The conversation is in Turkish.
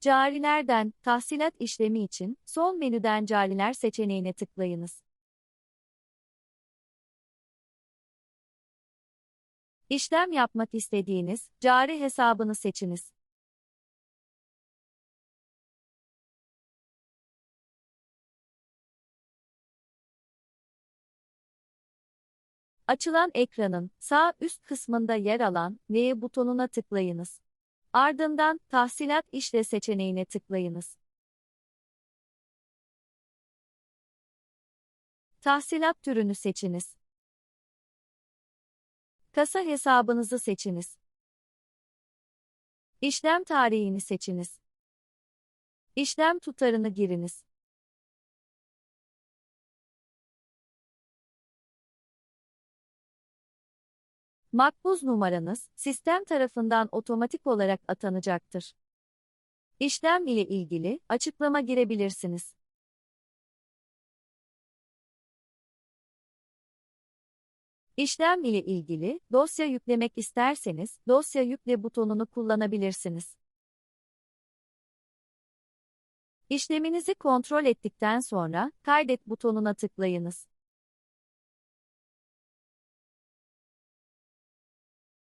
Carilerden, tahsilat işlemi için, sol menüden cariler seçeneğine tıklayınız. İşlem yapmak istediğiniz, cari hesabını seçiniz. Açılan ekranın sağ üst kısmında yer alan V butonuna tıklayınız. Ardından Tahsilat İşle seçeneğine tıklayınız. Tahsilat türünü seçiniz. Kasa hesabınızı seçiniz. İşlem tarihini seçiniz. İşlem tutarını giriniz. Makbuz numaranız sistem tarafından otomatik olarak atanacaktır. İşlem ile ilgili açıklama girebilirsiniz. İşlem ile ilgili dosya yüklemek isterseniz dosya yükle butonunu kullanabilirsiniz. İşleminizi kontrol ettikten sonra kaydet butonuna tıklayınız.